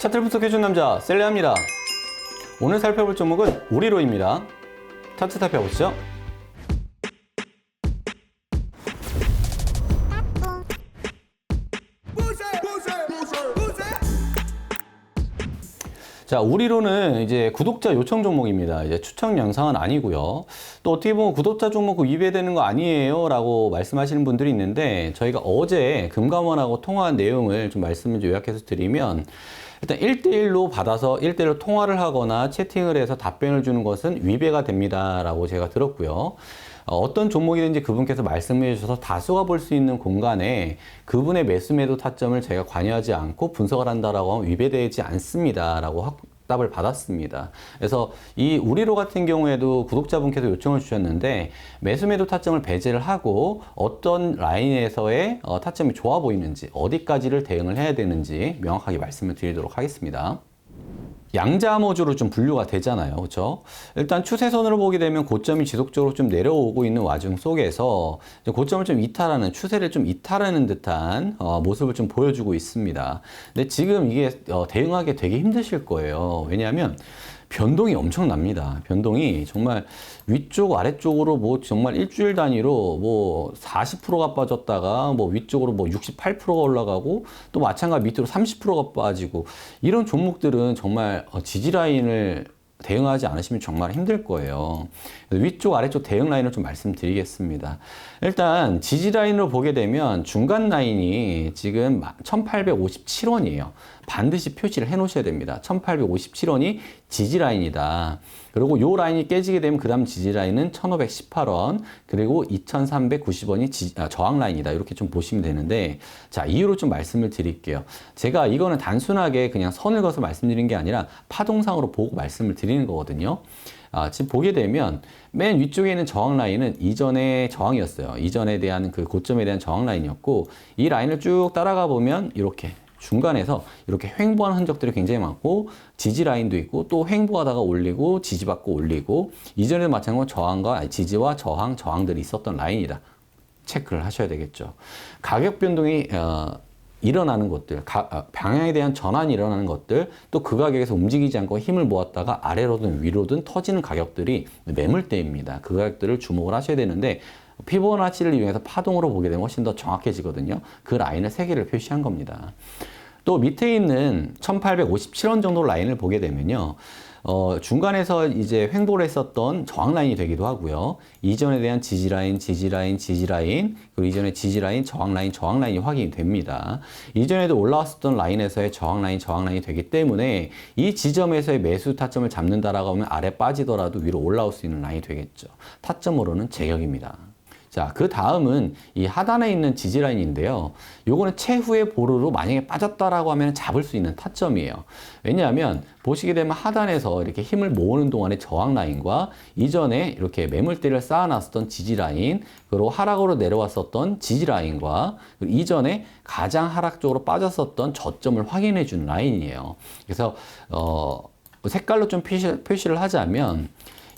차트를 분석해준 남자 셀레입니다. 오늘 살펴볼 종목은 우리로입니다. 차트 살펴보시죠. 자, 우리로는 이제 구독자 요청 종목입니다. 이제 추천 영상은 아니고요. 또 어떻게 보면 구독자 종목 그 위배되는 거 아니에요? 라고 말씀하시는 분들이 있는데 저희가 어제 금감원하고 통화한 내용을 좀 말씀을 좀 요약해서 드리면 일단 1대1로 받아서 1대1로 통화를 하거나 채팅을 해서 답변을 주는 것은 위배가 됩니다. 라고 제가 들었고요. 어, 어떤 종목이든지 그분께서 말씀해 주셔서 다수가 볼 수 있는 공간에 그분의 매수 매도 타점을 제가 관여하지 않고 분석을 한다라고 하면 위배되지 않습니다라고 확 답을 받았습니다. 그래서 이 우리로 같은 경우에도 구독자분께서 요청을 주셨는데 매수 매도 타점을 배제를 하고 어떤 라인에서의 어, 타점이 좋아 보이는지 어디까지를 대응을 해야 되는지 명확하게 말씀을 드리도록 하겠습니다. 양자모주로 좀 분류가 되잖아요. 그렇죠? 일단 추세선으로 보게 되면 고점이 지속적으로 좀 내려오고 있는 와중 속에서 고점을 좀 이탈하는 추세를 좀 이탈하는 듯한 어, 모습을 좀 보여주고 있습니다. 근데 지금 이게 어, 대응하기 되게 힘드실 거예요. 왜냐하면 변동이 엄청납니다. 변동이 정말 위쪽 아래쪽으로 뭐 정말 일주일 단위로 뭐 40%가 빠졌다가 뭐 위쪽으로 뭐 68%가 올라가고 또 마찬가지 밑으로 30%가 빠지고 이런 종목들은 정말 어, 지지 라인을 대응하지 않으시면 정말 힘들 거예요. 위쪽 아래쪽 대응 라인을 좀 말씀드리겠습니다. 일단 지지 라인으로 보게 되면 중간 라인이 지금 1857원이에요. 반드시 표시를 해 놓으셔야 됩니다. 1857원이 지지 라인이다. 그리고 요 라인이 깨지게 되면 그 다음 지지 라인은 1518원 그리고 2390원이 지, 아, 저항 라인이다. 이렇게 좀 보시면 되는데 자 이유로 좀 말씀을 드릴게요. 제가 이거는 단순하게 그냥 선을 그어서 말씀드린 게 아니라 파동상으로 보고 말씀을 드리는 거거든요. 아, 지금 보게 되면 맨 위쪽에 있는 저항 라인은 이전의 저항이었어요. 이전에 대한 그 고점에 대한 저항 라인이었고 이 라인을 쭉 따라가 보면 이렇게 중간에서 이렇게 횡보하는 흔적들이 굉장히 많고 지지 라인도 있고 또 횡보하다가 올리고 지지받고 올리고 이전에도 마찬가지로 저항과 지지와 저항 저항들이 있었던 라인이다. 체크를 하셔야 되겠죠. 가격 변동이 어, 일어나는 것들, 가, 아, 방향에 대한 전환이 일어나는 것들, 또 그 가격에서 움직이지 않고 힘을 모았다가 아래로든 위로든 터지는 가격들이 매물대입니다. 그 가격들을 주목을 하셔야 되는데 피보나치를 이용해서 파동으로 보게 되면 훨씬 더 정확해지거든요. 그 라인을 세 개를 표시한 겁니다. 또 밑에 있는 1857원 정도 라인을 보게 되면요. 어, 중간에서 이제 횡보를 했었던 저항 라인이 되기도 하고요. 이전에 대한 지지 라인, 지지 라인, 지지 라인, 그리고 이전에 지지 라인, 저항 라인, 저항 라인이 확인이 됩니다. 이전에도 올라왔었던 라인에서의 저항 라인, 저항 라인이 되기 때문에 이 지점에서의 매수 타점을 잡는다라고 하면 아래 빠지더라도 위로 올라올 수 있는 라인이 되겠죠. 타점으로는 제격입니다. 자, 그 다음은 이 하단에 있는 지지 라인인데요. 요거는 최후의 보루로 만약에 빠졌다라고 하면 잡을 수 있는 타점이에요. 왜냐하면 보시게 되면 하단에서 이렇게 힘을 모으는 동안의 저항 라인과 이전에 이렇게 매물대를 쌓아놨었던 지지 라인, 그리고 하락으로 내려왔었던 지지 라인과 이전에 가장 하락적으로 빠졌었던 저점을 확인해 주는 라인이에요. 그래서 어, 색깔로 좀 표시, 표시를 하자면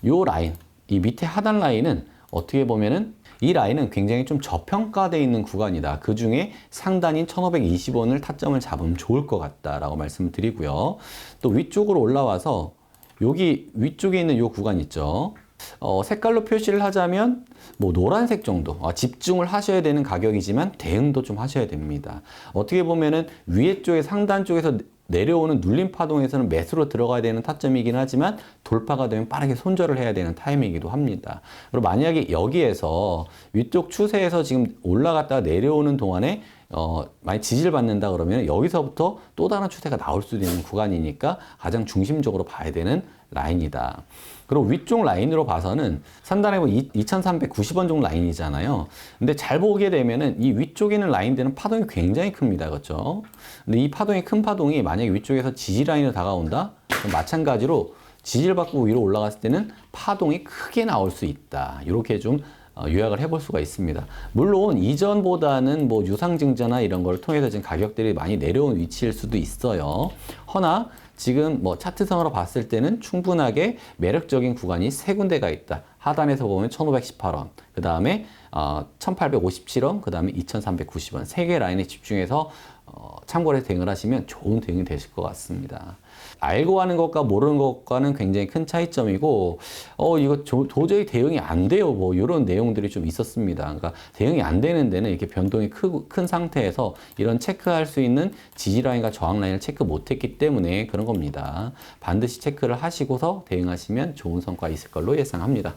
요 라인, 이 밑에 하단 라인은 어떻게 보면은 이 라인은 굉장히 좀 저평가되어 있는 구간이다. 그 중에 상단인 1520원을 타점을 잡으면 좋을 것 같다라고 말씀을 드리고요. 또 위쪽으로 올라와서 여기 위쪽에 있는 이 구간 있죠. 어, 색깔로 표시를 하자면 뭐 노란색 정도 어, 집중을 하셔야 되는 가격이지만 대응도 좀 하셔야 됩니다. 어떻게 보면은 위에 쪽에 상단 쪽에서 내려오는 눌림 파동에서는 매수로 들어가야 되는 타점이긴 하지만 돌파가 되면 빠르게 손절을 해야 되는 타임이기도 합니다. 그리고 만약에 여기에서 위쪽 추세에서 지금 올라갔다가 내려오는 동안에 어, 많이 지지를 받는다 그러면 여기서부터 또 다른 추세가 나올 수도 있는 구간이니까 가장 중심적으로 봐야 되는 라인이다. 그리고 위쪽 라인으로 봐서는 상단에 뭐 2,390원 정도 라인이잖아요. 근데 잘 보게 되면은 이 위쪽에 있는 라인들은 파동이 굉장히 큽니다. 그렇죠? 근데 이 파동이 큰 파동이 만약에 위쪽에서 지지 라인으로 다가온다? 마찬가지로 지지를 받고 위로 올라갔을 때는 파동이 크게 나올 수 있다. 이렇게 좀 어, 요약을 해볼 수가 있습니다. 물론 이전보다는 뭐 유상증자나 이런 걸 통해서 지금 가격들이 많이 내려온 위치일 수도 있어요. 허나 지금 뭐 차트상으로 봤을 때는 충분하게 매력적인 구간이 세 군데가 있다. 하단에서 보면 1518원, 그 다음에 어, 1857원, 그 다음에 2390원. 세 개 라인에 집중해서 어, 참고를 해서 대응을 하시면 좋은 대응이 되실 것 같습니다. 알고 하는 것과 모르는 것과는 굉장히 큰 차이점이고, 어, 이거 조- 도저히 대응이 안 돼요. 뭐, 이런 내용들이 좀 있었습니다. 그러니까 대응이 안 되는 데는 이렇게 변동이 크, 큰 상태에서 이런 체크할 수 있는 지지라인과 저항라인을 체크 못 했기 때문에 그런 겁니다. 반드시 체크를 하시고서 대응하시면 좋은 성과 있을 걸로 예상합니다.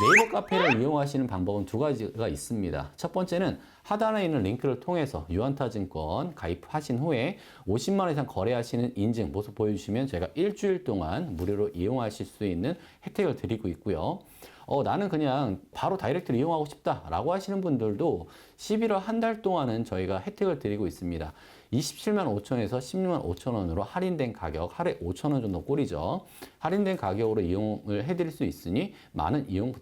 네이버 카페를 이용하시는 방법은 두 가지가 있습니다. 첫 번째는 하단에 있는 링크를 통해서 유한타증권 가입하신 후에 50만 원 이상 거래하시는 인증 모습 보여주시면 저희가 일주일 동안 무료로 이용하실 수 있는 혜택을 드리고 있고요. 어, 나는 그냥 바로 다이렉트로 이용하고 싶다라고 하시는 분들도 11월 한 달 동안은 저희가 혜택을 드리고 있습니다. 27만 5천에서 16만 5천 원으로 할인된 가격, 하루에 5천 원 정도 꼴이죠. 할인된 가격으로 이용을 해드릴 수 있으니 많은 이용